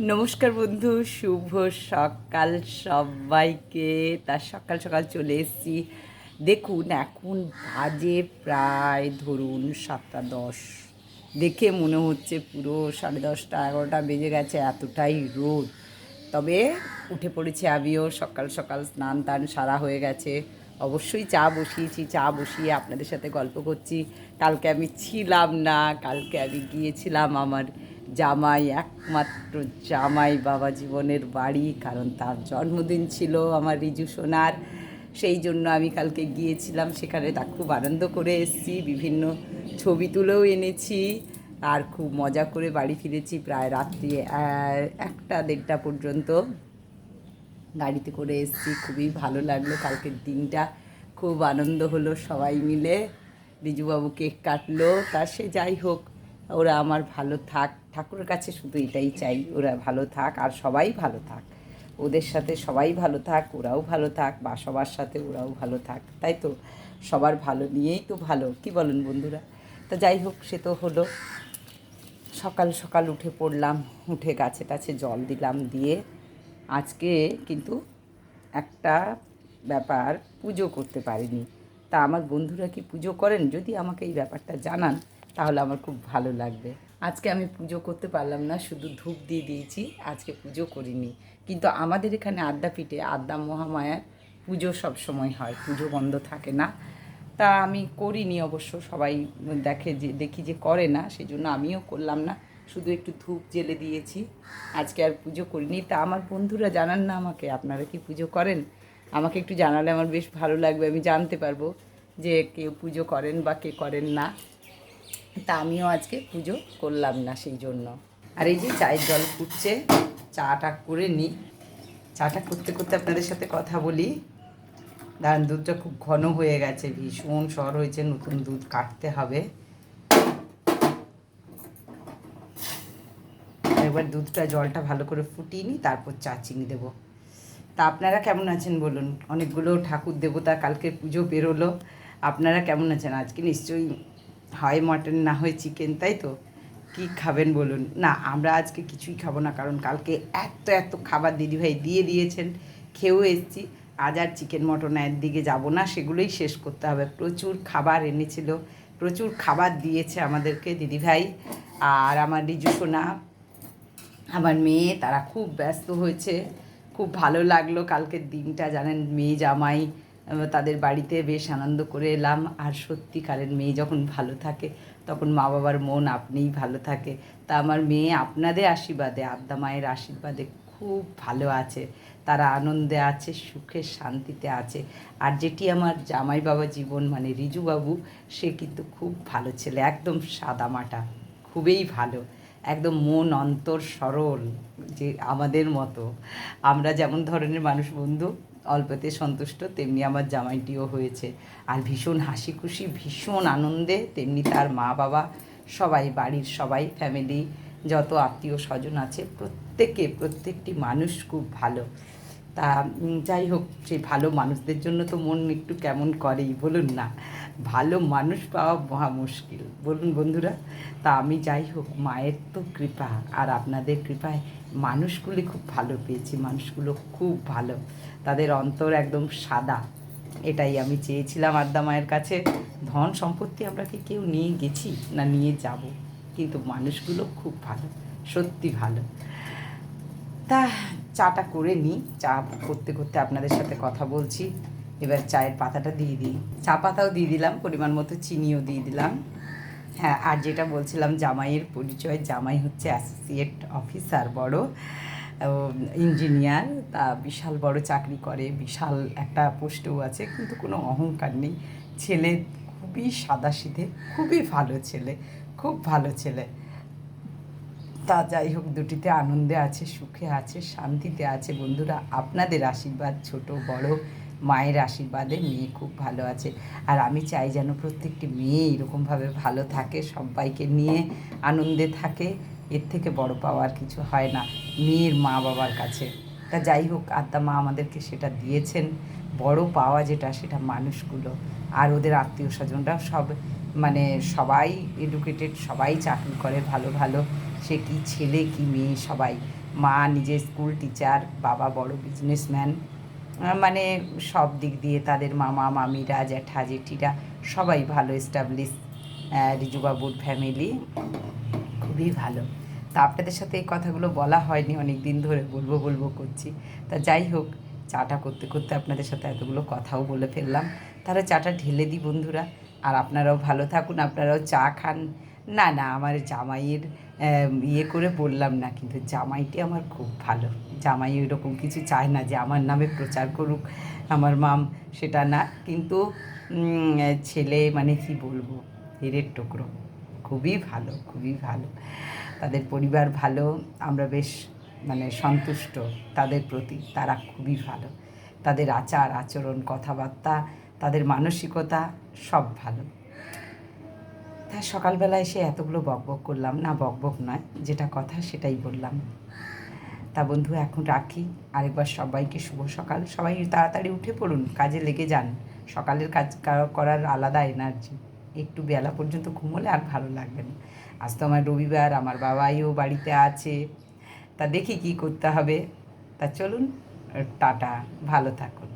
নমস্কার বন্ধু, শুভ সকাল সবাইকে। তার সকাল সকাল চলে এসেছি। দেখুন, এখন বাজে প্রায় ধরুন সাতটা দশ। দেখে মনে হচ্ছে পুরো সাড়ে দশটা, এগারোটা বেজে গেছে, এতটাই রোদ। তবে উঠে পড়েছি আমিও, সকাল সকাল স্নান টান সারা হয়ে গেছে। অবশ্যই চা বসিয়েছি, চা বসিয়ে আপনাদের সাথে গল্প করছি। কালকে আমি ছিলাম না, কালকে আমি গিয়েছিলাম আমার জামাই, একমাত্র জামাই বাবা জীবনের বাড়ি, কারণ তার জন্মদিন ছিল আমার রিজু সোনার। সেই জন্য আমি কালকে গিয়েছিলাম, সেখানে তা খুব আনন্দ করে এসেছি, বিভিন্ন ছবি তুলেও এনেছি আর খুব মজা করে বাড়ি ফিরেছি প্রায় রাত্রি একটা দেড়টা পর্যন্ত। গাড়িতে করে এসেছি, খুবই ভালো লাগল কালকের দিনটা, খুব আনন্দ হলো সবাই মিলে। বিজুবাবু কেক কাটলো, তা সে যাই হোক, ওরা আমার ভালো থাক। ঠাকুরের কাছে শুধু এটাই চাই, ওরা ভালো থাক আর সবাই ভালো থাক। ওদের সাথে সবাই ভালো থাক, ওরাও ভালো থাক, বা সবার সাথে ওরাও ভালো থাক, তাই তো? সবার ভালো নিয়েই তো ভালো, কি বলেন বন্ধুরা? তা যাই হোক, সে তো হলো। সকাল সকাল উঠে পড়লাম, উঠে গাছে টাছে জল দিলাম, দিয়ে আজকে কিন্তু একটা ব্যাপার পুজো করতে পারিনি। তা আমার বন্ধুরা কি পুজো করেন? যদি আমাকে এই ব্যাপারটা জানান, তাহলে আমার খুব ভালো লাগবে। আজকে আমি পুজো করতে পারলাম না, শুধু ধূপ দিয়ে দিয়েছি, আজকে পুজো করিনি। কিন্তু আমাদের এখানে আদ্যাপীঠে আদ্যা মহামায়ার পুজো সব সময় হয়, পুজো বন্ধ থাকে না। তা আমি করিনি অবশ্য, সবাই দেখে যে, দেখি যে করে না সেই জন্য আমিও করলাম না, শুধু একটু ধূপ জেলে দিয়েছি, আজকে আর পুজো করিনি। তা আমার বন্ধুরা জানান না আমাকে, আপনারা কি পুজো করেন? আমাকে একটু জানালে আমার বেশ ভালো লাগবে, আমি জানতে পারব যে কেউ পুজো করেন বা কে করেন না। তা আমিও আজকে পুজো করলাম না সেই জন্য। আর এই যে চায়ের জল ফুটছে, চাটা করে নিই চাটা করতে করতে আপনাদের সাথে কথা বলি। দাঁড়ান দুধটা খুব ঘন হয়ে গেছে, ভীষণ সর হয়েছে, নতুন দুধ কাটতে হবে। এবার দুধটা, জলটা ভালো করে ফুটিয়ে নিই, তারপর চা চিনি দেবো। তা আপনারা কেমন আছেন বলুন? অনেকগুলো ঠাকুর দেবতা কালকে পুজো বেরোলো। আপনারা কেমন আছেন? আজকে নিশ্চয়ই হয় মটন না হয় চিকেন, তাই তো? কি খাবেন বলুন? না, আমরা আজকে কিছুই খাব না, কারণ কালকে এত এত খাবার দিদিভাই দিয়ে দিয়েছেন, খেয়েও এসেছি। আজ আর চিকেন মটনের দিকে যাব না, সেগুলোই শেষ করতে হবে। প্রচুর খাবার এনেছিল, প্রচুর খাবার দিয়েছে আমাদেরকে দিদিভাই। আর আমার রিজু সোনা, আমার মেয়ে, তারা খুব ব্যস্ত হয়েছে। খুব ভালো লাগল কালকের দিনটা, জানেন, মেয়ে জামাই তাদের বাড়িতে বেশ আনন্দ করে এলাম। আর সত্যিকারের মেয়ে যখন ভালো থাকে, তখন মা বাবার মন আপনিই ভালো থাকে। তা আমার মেয়ে আপনাদের আশীর্বাদে, আদ্যা মায়ের আশীর্বাদে খুব ভালো আছে। তারা আনন্দে আছে, সুখে, শান্তিতে আছে। আর যেটি আমার জামাই বাবা জীবন মানে রিজু বাবু সে কিন্তু খুব ভালো ছেলে, একদম সাদামাটা খুবই ভালো। একদম মন, অন্তর সরল, যে আমাদের মতো। আমরা যেমন ধরনের মানুষ, বন্ধু অল্পতে সন্তুষ্ট, তেমনি আমার জামাইটিও হয়েছে। আর ভীষণ হাসি খুশি ভীষণ আনন্দে তেমনি তার মা বাবা, সবাই, বাড়ির সবাই ফ্যামিলি যত আত্মীয় স্বজন আছে, প্রত্যেকে, প্রত্যেকটি মানুষ খুব ভালো। তা যাই হোক, সেই ভালো মানুষদের জন্য তো মন একটু কেমন করেই, বলুন না। ভালো মানুষ পাওয়া মহা মুশকিল। বলুন বন্ধুরা, তা আমি যাই হোক, মায়ের তো কৃপা, আর আপনাদের কৃপায় মানুষগুলি খুব ভালো পেয়েছি, মানুষগুলো খুব ভালো। তাদের অন্তর একদম সাদা, এটাই আমি চেয়েছিলাম আদ্যা মায়ের কাছে। ধন সম্পত্তি আমরা কি কেউ নিয়ে গেছি না নিয়ে যাব? কিন্তু মানুষগুলো খুব ভালো, সত্যি ভালো। তা চাটা করে নিই, চা করতে করতে আপনাদের সাথে কথা বলছি। এবার চায়ের পাতাটা দিয়ে দিই। চা পাতাও দিয়ে দিলাম, পরিমাণ মতো চিনিও দিয়ে দিলাম। হ্যাঁ আর যেটা বলছিলাম, জামাইয়ের পরিচয়, জামাই হচ্ছে অ্যাসোসিয়েট অফিসার বড় ইঞ্জিনিয়ার তা বিশাল বড় চাকরি করে, বিশাল একটা পোস্টেও আছে, কিন্তু কোনো অহংকার নেই। ছেলে খুবই সাদাসিধে, খুবই ভালো ছেলে, খুব ভালো ছেলে। তা যাই হোক, দুটিতে আনন্দে আছে, সুখে আছে, শান্তিতে আছে। বন্ধুরা, আপনাদের আশীর্বাদ, ছোট, বড় মায়ের আশীর্বাদে মেয়ে খুব ভালো আছে। আর আমি চাই যেন প্রত্যেকটি মেয়ে এরকমভাবে ভালো থাকে, সবাইকে নিয়ে আনন্দে থাকে। এর থেকে বড় পাওয়ার কিছু হয় না। মেয়ের মা বাবার কাছে। তা যাই হোক আত্মা মা আমাদেরকে সেটা দিয়েছেন। বড় পাওয়া যেটা, সেটা মানুষগুলো। আর ওদের আত্মীয় স্বজনরা সব মানে সবাই এডুকেটেড সবাই চাকরি করে ভালো ভালো। সে কি ছেলে, কি মেয়ে সবাই। মা নিজে স্কুল টিচার বাবা বড় বিজনেসম্যান মানে সব দিক দিয়ে তাদের মামা, মামিরা, জ্যাঠা, জেঠিরা সবাই ভালো এস্টাবলিশ রিজুবাবুর ফ্যামিলি খুবই ভালো। তা আপনাদের সাথে এই কথাগুলো বলা হয়নি অনেক দিন ধরে বলব বলব করছি। তা যাই হোক, চাটা করতে করতে আপনাদের সাথে এতগুলো কথাও বলে ফেললাম। তাহলে চাটা ঢেলে দিই বন্ধুরা। আর আপনারাও ভালো থাকুন, আপনারাও চা খান। না না, আমার জামাইয়ের ইয়ে করে বললাম না, কিন্তু জামাইটি আমার খুব ভালো। জামাই ওইরকম কিছু চায় না যে আমার নামে প্রচার করুক, আমার মাম সেটা না। কিন্তু ছেলে মানে কি বলব হীরের টুকরো। খুবই ভালো খুবই ভালো। তাদের পরিবার ভালো, আমরা বেশ মানে সন্তুষ্ট তাদের প্রতি, তারা খুবই ভালো। তাদের আচার, আচরণ, কথাবার্তা, তাদের মানসিকতা সব ভালো। সকালবেলা এসে এতগুলো বকবক করলাম। না বকবক নয়, যেটা কথা সেটাই বললাম। তা বন্ধু, এখন রাখি। আরেকবার সবাইকে শুভ সকাল। সবাই তাড়াতাড়ি উঠে পড়ুন, কাজে লেগে যান। সকালের কাজ করার আলাদা এনার্জি একটু বেলা পর্যন্ত ঘুমোলে আর ভালো লাগবে না। আজ তো আমার রবিবার, আমার বাবাইও বাড়িতে আছে। তা দেখি কি করতে হবে। তা চলুন, টাটা, ভালো থাকুন।